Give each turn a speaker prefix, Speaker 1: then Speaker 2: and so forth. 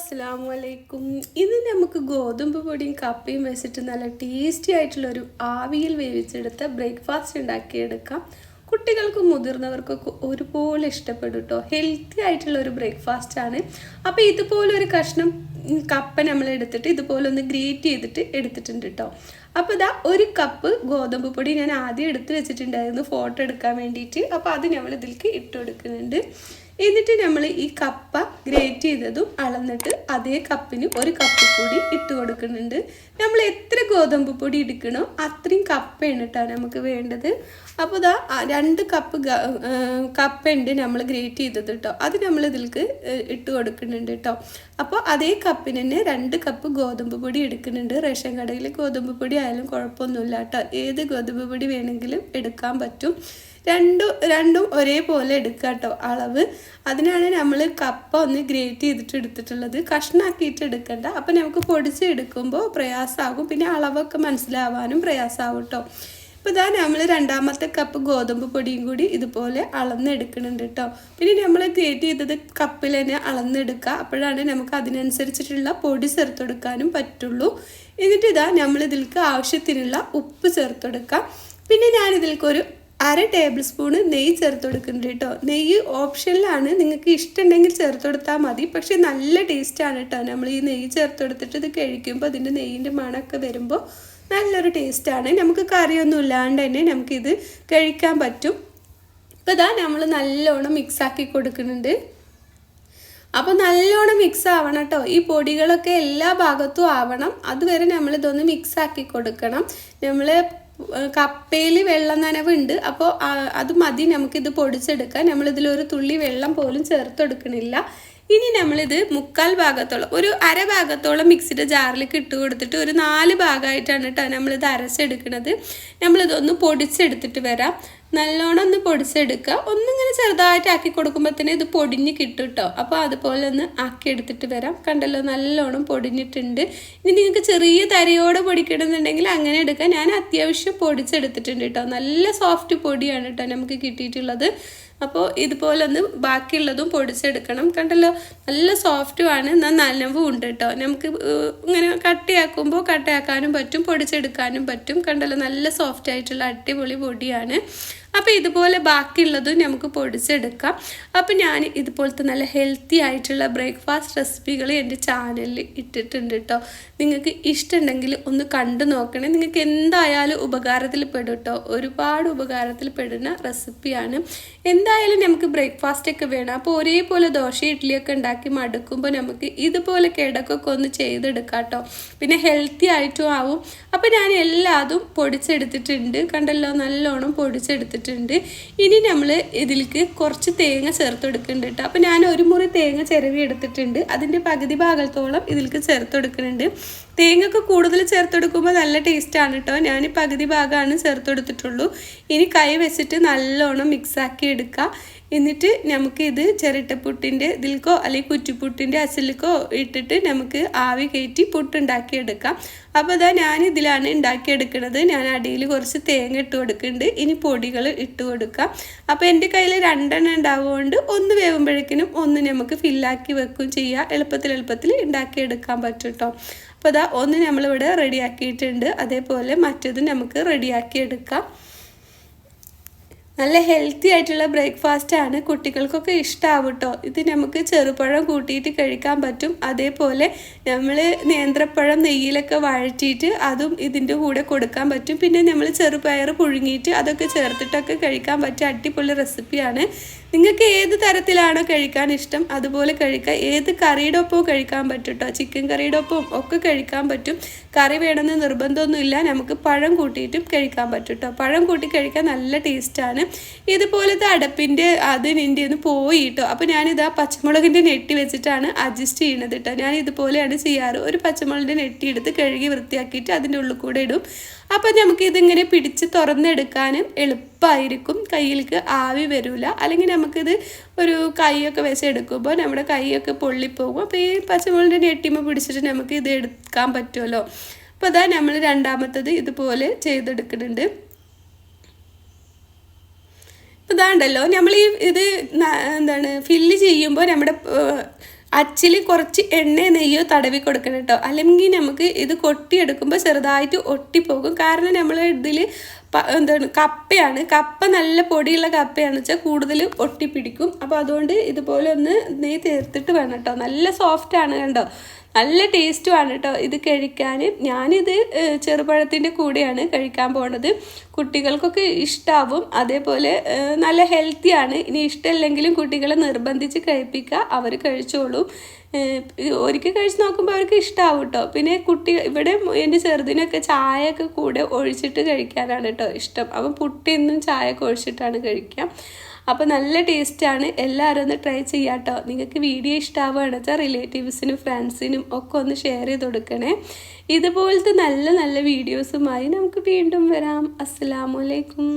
Speaker 1: അസ്സാം വലൈക്കും ഇന്ന് നമുക്ക് ഗോതമ്പ് പൊടിയും കപ്പയും വെച്ചിട്ട് നല്ല ടേസ്റ്റി ആയിട്ടുള്ള ഒരു ആവിയിൽ വേവിച്ചെടുത്ത് ബ്രേക്ക്ഫാസ്റ്റ് ഉണ്ടാക്കിയെടുക്കാം. കുട്ടികൾക്കും മുതിർന്നവർക്കൊക്കെ ഒരുപോലെ ഇഷ്ടപ്പെടും കേട്ടോ ഹെൽത്തി ആയിട്ടുള്ള ഒരു ബ്രേക്ക്ഫാസ്റ്റ് ആണ്. അപ്പോൾ ഇതുപോലെ ഒരു കഷ്ണം കപ്പ നമ്മൾ എടുത്തിട്ട് ഇതുപോലെ ഒന്ന് ഗ്രേറ്റ് ചെയ്തിട്ട് എടുത്തിട്ടുണ്ട് കേട്ടോ അപ്പോൾ ഇതാ ഒരു കപ്പ് ഗോതമ്പ് പൊടി ഞാൻ ആദ്യം എടുത്ത് വെച്ചിട്ടുണ്ടായിരുന്നു ഫോട്ടോ എടുക്കാൻ വേണ്ടിയിട്ട്. അപ്പോൾ അത് നമ്മൾ ഇതിലേക്ക് ഇട്ട് എന്നിട്ട് നമ്മൾ ഈ കപ്പ ഗ്രേറ്റ് ചെയ്തതും അളന്നിട്ട് അതേ കപ്പിന് ഒരു കപ്പ് കൂടി ഇട്ട് കൊടുക്കുന്നുണ്ട്. നമ്മൾ എത്ര ഗോതമ്പ് പൊടി എടുക്കണോ അത്രയും കപ്പയാണ് കേട്ടോ നമുക്ക് വേണ്ടത്. അപ്പോൾ ഇതാ രണ്ട് കപ്പ് കപ്പയുണ്ട് നമ്മൾ ഗ്രേറ്റ് ചെയ്തത് കേട്ടോ അത് നമ്മൾ ഇതിൽക്ക് ഇട്ട് കൊടുക്കുന്നുണ്ട് കേട്ടോ അപ്പോൾ അതേ കപ്പിന് തന്നെ രണ്ട് കപ്പ് ഗോതമ്പ് പൊടി എടുക്കുന്നുണ്ട്. റേഷൻ കടയിൽ ഗോതമ്പ് പൊടി ആയാലും കുഴപ്പമൊന്നുമില്ല കേട്ടോ ഏത് ഗോതമ്പ് പൊടി വേണമെങ്കിലും എടുക്കാൻ പറ്റും. രണ്ടും രണ്ടും ഒരേപോലെ എടുക്കുക കേട്ടോ അളവ്. അതിനാണ് നമ്മൾ കപ്പ ഒന്ന് ഗ്രേറ്റ് ചെയ്തിട്ട് എടുത്തിട്ടുള്ളത്. കഷ്ണാക്കിയിട്ട് എടുക്കണ്ട. അപ്പം നമുക്ക് പൊടിച്ച് എടുക്കുമ്പോൾ പ്രയാസമാകും പിന്നെ അളവൊക്കെ മനസ്സിലാവാനും പ്രയാസമാവും കേട്ടോ ഇപ്പം ഇതാ നമ്മൾ രണ്ടാമത്തെ കപ്പ് ഗോതമ്പ് പൊടിയും കൂടി ഇതുപോലെ അളന്നെടുക്കുന്നുണ്ട് കേട്ടോ പിന്നെ നമ്മൾ ഗ്രേറ്റ് ചെയ്തത് കപ്പിൽ തന്നെ അളന്നെടുക്കുക അപ്പോഴാണ് നമുക്ക് അതിനനുസരിച്ചിട്ടുള്ള പൊടി ചേർത്തെടുക്കാനും പറ്റുള്ളൂ. എന്നിട്ട് ഇതാ നമ്മൾ ഇതിലേക്ക് ആവശ്യത്തിനുള്ള ഉപ്പ് ചേർത്തെടുക്കാം പിന്നെ ഞാൻ ഇതിലേക്ക് ഒരു അര ടേബിൾ സ്പൂണ് നെയ്യ് ചേർത്ത് കൊടുക്കുന്നുണ്ട് കേട്ടോ. നെയ്യ് ഓപ്ഷനിലാണ് നിങ്ങൾക്ക് ഇഷ്ടമുണ്ടെങ്കിൽ ചേർത്ത് കൊടുത്താൽ മതി. പക്ഷെ നല്ല ടേസ്റ്റാണ് കേട്ടോ. നമ്മൾ ഈ നെയ്യ് ചേർത്ത് കൊടുത്തിട്ട് ഇത് കഴിക്കുമ്പോൾ അതിന്റെ നെയ്യിന്റെ മണമൊക്കെ വരുമ്പോൾ നല്ലൊരു ടേസ്റ്റാണ് നമുക്ക് കറിയൊന്നും ഇല്ലാണ്ട് തന്നെ നമുക്കിത് കഴിക്കാൻ പറ്റും. ഇപ്പം ഇതാ നമ്മൾ നല്ലോണം മിക്സാക്കി കൊടുക്കുന്നുണ്ട്. അപ്പോൾ നല്ലോണം മിക്സ് ആവണം കേട്ടോ. ഈ പൊടികളൊക്കെ എല്ലാ ഭാഗത്തും ആവണം. അതുവരെ നമ്മൾ ഇതൊന്ന് മിക്സ് കൊടുക്കണം. നമ്മൾ കപ്പയിൽ വെള്ളം നനവുണ്ട്. അപ്പോൾ അത് മതി. നമുക്കിത് പൊടിച്ചെടുക്കാൻ നമ്മളിതിലൊരു തുള്ളി വെള്ളം പോലും ചേർത്തെടുക്കണില്ല. ഇനി നമ്മളിത് മുക്കാൽ ഭാഗത്തോളം ഒരു അര ഭാഗത്തോളം മിക്സിയുടെ ജാറിലേക്ക് ഇട്ട് കൊടുത്തിട്ട് ഒരു നാല് ഭാഗമായിട്ടാണ് കേട്ടോ നമ്മളിത് അരച്ചെടുക്കുന്നത് നമ്മളിതൊന്ന് പൊടിച്ചെടുത്തിട്ട് വരാം. നല്ലോണം ഒന്ന് പൊടിച്ചെടുക്കുക. ഒന്നിങ്ങനെ ചെറുതായിട്ട് ആക്കി കൊടുക്കുമ്പോൾ തന്നെ ഇത് പൊടിഞ്ഞ് കിട്ടും കേട്ടോ അപ്പോൾ അതുപോലെ ഒന്ന് ആക്കി എടുത്തിട്ട് വരാം. കണ്ടല്ലോ നല്ലോണം പൊടിഞ്ഞിട്ടുണ്ട്. ഇനി നിങ്ങൾക്ക് ചെറിയ തരയോടെ പൊടിക്കണമെന്നുണ്ടെങ്കിൽ അങ്ങനെ എടുക്കാം. ഞാൻ അത്യാവശ്യം പൊടിച്ചെടുത്തിട്ടുണ്ട് കേട്ടോ നല്ല സോഫ്റ്റ് പൊടിയാണ് കേട്ടോ നമുക്ക് കിട്ടിയിട്ടുള്ളത്. അപ്പോൾ ഇതുപോലെ ഒന്ന് ബാക്കിയുള്ളതും പൊടിച്ചെടുക്കണം. കണ്ടല്ലോ നല്ല സോഫ്റ്റുമാണ് എന്നാൽ നനവും ഉണ്ട് കേട്ടോ നമുക്ക് ഇങ്ങനെ കട്ടിയാക്കുമ്പോൾ കട്ടയാക്കാനും പറ്റും പൊടിച്ചെടുക്കാനും പറ്റും. കണ്ടല്ലോ നല്ല സോഫ്റ്റ് ആയിട്ടുള്ള അടിപൊളി പൊടിയാണ്. അപ്പോൾ ഇതുപോലെ ബാക്കിയുള്ളതും നമുക്ക് പൊടിച്ചെടുക്കാം. അപ്പോൾ ഞാൻ ഇതുപോലത്തെ നല്ല ഹെൽത്തി ആയിട്ടുള്ള ബ്രേക്ക്ഫാസ്റ്റ് റെസിപ്പികൾ എന്റെ ചാനലിൽ ഇട്ടിട്ടുണ്ട് കേട്ടോ നിങ്ങൾക്ക് ഇഷ്ടമുണ്ടെങ്കിൽ ഒന്ന് കണ്ടു നോക്കണേ. നിങ്ങൾക്ക് എന്തായാലും ഉപകാരത്തിൽ പെടും കേട്ടോ ഒരുപാട് ഉപകാരത്തിൽ പെടുന്ന റെസിപ്പിയാണ് എന്തായാലും നമുക്ക് ബ്രേക്ക്ഫാസ്റ്റ് ഒക്കെ വേണം. അപ്പോൾ ഒരേപോലെ ദോശ ഇഡ്ഡലിയൊക്കെ ഉണ്ടാക്കി മടുക്കുമ്പോൾ നമുക്ക് ഇതുപോലെ കിടക്കൊക്കെ ഒന്ന് ചെയ്തെടുക്കാം കേട്ടോ പിന്നെ ഹെൽത്തി ആയിട്ടും ആവും. അപ്പോൾ ഞാൻ എല്ലാതും പൊടിച്ചെടുത്തിട്ടുണ്ട്. കണ്ടല്ലോ നല്ലോണം പൊടിച്ചെടുത്തിട്ടുണ്ട്. ഇനി നമ്മൾ ഇതിലേക്ക് കുറച്ച് തേങ്ങ ചേർത്ത് കൊടുക്കുന്നുണ്ട് കേട്ടോ അപ്പോൾ ഞാൻ ഒരു മുറി തേങ്ങ ചിരവി എടുത്തിട്ടുണ്ട് അതിന്റെ പകുതി ഭാഗത്തോളം ഇതിലേക്ക് ചേർത്ത് കൊടുക്കുന്നുണ്ട് തേങ്ങയൊക്കെ കൂടുതൽ ചേർത്തെടുക്കുമ്പോൾ നല്ല ടേസ്റ്റാണ് കേട്ടോ. ഞാൻ പകുതി ഭാഗമാണ് ചേർത്തെടുത്തിട്ടുള്ളൂ. ഇനി കൈ വെച്ചിട്ട് നല്ലോണം മിക്സാക്കി എടുക്കുക എന്നിട്ട് നമുക്ക് ഇത് ചിരട്ടപ്പുട്ടിന്റെ ഇതിൽക്കോ അല്ലെങ്കിൽ കുറ്റിപ്പുട്ടിന്റെ അച്ചിലേക്കോ ഇട്ടിട്ട് നമുക്ക് ആവി കയറ്റി പുട്ടുണ്ടാക്കി എടുക്കാം. അപ്പോൾ അതാ ഞാൻ ഇതിലാണ് ഉണ്ടാക്കിയെടുക്കുന്നത് ഞാൻ അടിയിൽ കുറച്ച് തേങ്ങ ഇട്ട് കൊടുക്കുന്നുണ്ട്. ഇനി പൊടികൾ ഇട്ട് കൊടുക്കാം. അപ്പോൾ എന്റെ കയ്യിൽ രണ്ടെണ്ണം ഉണ്ടാവുകൊണ്ട് ഒന്ന് വേവുമ്പോഴേക്കിനും ഒന്ന് നമുക്ക് ഫില്ലാക്കി വെക്കും ചെയ്യുക എളുപ്പത്തിൽ എളുപ്പത്തിൽ ഉണ്ടാക്കിയെടുക്കാൻ പറ്റും കേട്ടോ. അപ്പോൾ അതാ ഒന്ന് നമ്മളിവിടെ റെഡിയാക്കിയിട്ടുണ്ട്. അതേപോലെ മറ്റത് നമുക്ക് റെഡിയാക്കി എടുക്കാം. നല്ല ഹെൽത്തി ആയിട്ടുള്ള ബ്രേക്ക്ഫാസ്റ്റ് ആണ്. കുട്ടികൾക്കൊക്കെ ഇഷ്ടമാവും കേട്ടോ ഇത് നമുക്ക് ചെറുപഴം കൂട്ടിയിട്ട് കഴിക്കാൻ പറ്റും. അതേപോലെ നമ്മൾ നേന്ത്രപ്പഴം നെയ്യിലൊക്കെ വഴറ്റിയിട്ട് അതും ഇതിന്റെ കൂടെ കൊടുക്കാൻ പറ്റും. പിന്നെ നമ്മൾ ചെറുപയർ പുഴുങ്ങിയിട്ട് അതൊക്കെ ചേർത്തിട്ടൊക്കെ കഴിക്കാൻ പറ്റിയ അടിപൊളി റെസിപ്പിയാണ് നിങ്ങൾക്ക് ഏത് തരത്തിലാണോ കഴിക്കാൻ ഇഷ്ടം അതുപോലെ കഴിക്കാം ഏത് കറിയുടെ ഒപ്പവും കഴിക്കാൻ പറ്റും കേട്ടോ ചിക്കൻ കറിയുടെ ഒപ്പവും ഒക്കെ കഴിക്കാൻ പറ്റും. കറി വേണമെന്ന് നിർബന്ധമൊന്നുമില്ല നമുക്ക് പഴം കൂട്ടിയിട്ടും കഴിക്കാൻ പറ്റും കേട്ടോ പഴം കൂട്ടി കഴിക്കാൻ നല്ല ടേസ്റ്റാണ്. ഇതുപോലത്തെ അടപ്പിന്റെ അത് നിന്റെ ഒന്ന് പോയി കേട്ടോ അപ്പോൾ ഞാനിത് ആ പച്ചമുളകിന്റെ നെട്ടി വെച്ചിട്ടാണ് അഡ്ജസ്റ്റ് ചെയ്യുന്നത് കേട്ടോ ഞാൻ ഇതുപോലെയാണ് ചെയ്യാറ്. ഒരു പച്ചമുളകിന്റെ നെട്ടി എടുത്ത് കഴുകി വൃത്തിയാക്കിയിട്ട് അതിന്റെ ഉള്ളിൽ കൂടെ ഇടും. അപ്പോൾ നമുക്ക് ഇതിങ്ങനെ പിടിച്ച് തുറന്നെടുക്കാനും എളുപ്പമായിരിക്കും കയ്യിലേക്ക് ആവി വരില്ല അല്ലെങ്കിൽ നമുക്കിത് ഒരു കൈയൊക്കെ വെച്ച് എടുക്കുമ്പോൾ നമ്മുടെ കൈയൊക്കെ പൊള്ളിപ്പോകും. അപ്പോൾ ഈ പച്ചമുളകിന്റെ ഞെട്ടിമ പിടിച്ചിട്ട് നമുക്ക് ഇത് എടുക്കാൻ പറ്റുമല്ലോ. അപ്പോൾ അതാ നമ്മൾ രണ്ടാമത്തത് ഇതുപോലെ ചെയ്തെടുക്കുന്നുണ്ട്. ഇതാണ്ടല്ലോ. നമ്മൾ ഈ ഇത് എന്താണ് ഫില്ല് ചെയ്യുമ്പോൾ നമ്മുടെ അച്ചിൽ കുറച്ച് എണ്ണ നെയ്യോ തടവി കൊടുക്കണം കേട്ടോ. അല്ലെങ്കിൽ നമുക്ക് ഇത് കൊട്ടിയെടുക്കുമ്പോൾ ചെറുതായിട്ട് ഒട്ടിപ്പോകും. കാരണം നമ്മൾ ഇതിൽ എന്താണ് കപ്പയാണ്. കപ്പ നല്ല പൊടിയുള്ള കപ്പയാണ് വെച്ചാൽ കൂടുതൽ ഒട്ടിപ്പിടിക്കും. അപ്പോൾ അതുകൊണ്ട് ഇതുപോലെ ഒന്ന് നെയ്യ് തീർത്തിട്ട് വേണം കേട്ടോ. നല്ല സോഫ്റ്റ് ആണ് കണ്ടോ? നല്ല ടേസ്റ്റുമാണ് കേട്ടോ ഇത് കഴിക്കാൻ ഞാനിത് ചെറുപഴത്തിന്റെ കൂടെയാണ് കഴിക്കാൻ പോണത്. കുട്ടികൾക്കൊക്കെ ഇഷ്ടാവും. അതേപോലെ നല്ല ഹെൽത്തിയാണ് ഇനി ഇഷ്ടമില്ലെങ്കിലും കുട്ടികളെ നിർബന്ധിച്ച് കഴിപ്പിക്കുക അവർ കഴിച്ചോളും. ഒരിക്കൽ കഴിച്ച് നോക്കുമ്പോൾ അവർക്ക് ഇഷ്ടാവും കേട്ടോ പിന്നെ കുട്ടി ഇവിടെ എന്റെ ചെറുതിനൊക്കെ ചായയൊക്കെ കൂടെ ഒഴിച്ചിട്ട് കഴിക്കാനാണ് കേട്ടോ ഇഷ്ടം. അപ്പം പുട്ടിന്നും ചായയൊക്കെ ഒഴിച്ചിട്ടാണ് കഴിക്കുക അപ്പോൾ നല്ല ടേസ്റ്റാണ് എല്ലാവരും ഒന്ന് ട്രൈ ചെയ്യാം കേട്ടോ നിങ്ങൾക്ക് വീഡിയോ ഇഷ്ടമാവുകയാണ് വെച്ചാൽ റിലേറ്റീവ്സിനും ഫ്രണ്ട്സിനും ഒക്കെ ഒന്ന് ഷെയർ ചെയ്ത് കൊടുക്കണേ. ഇതുപോലത്തെ നല്ല നല്ല വീഡിയോസുമായി നമുക്ക് വീണ്ടും വരാം. അസ്സലാമലൈക്കും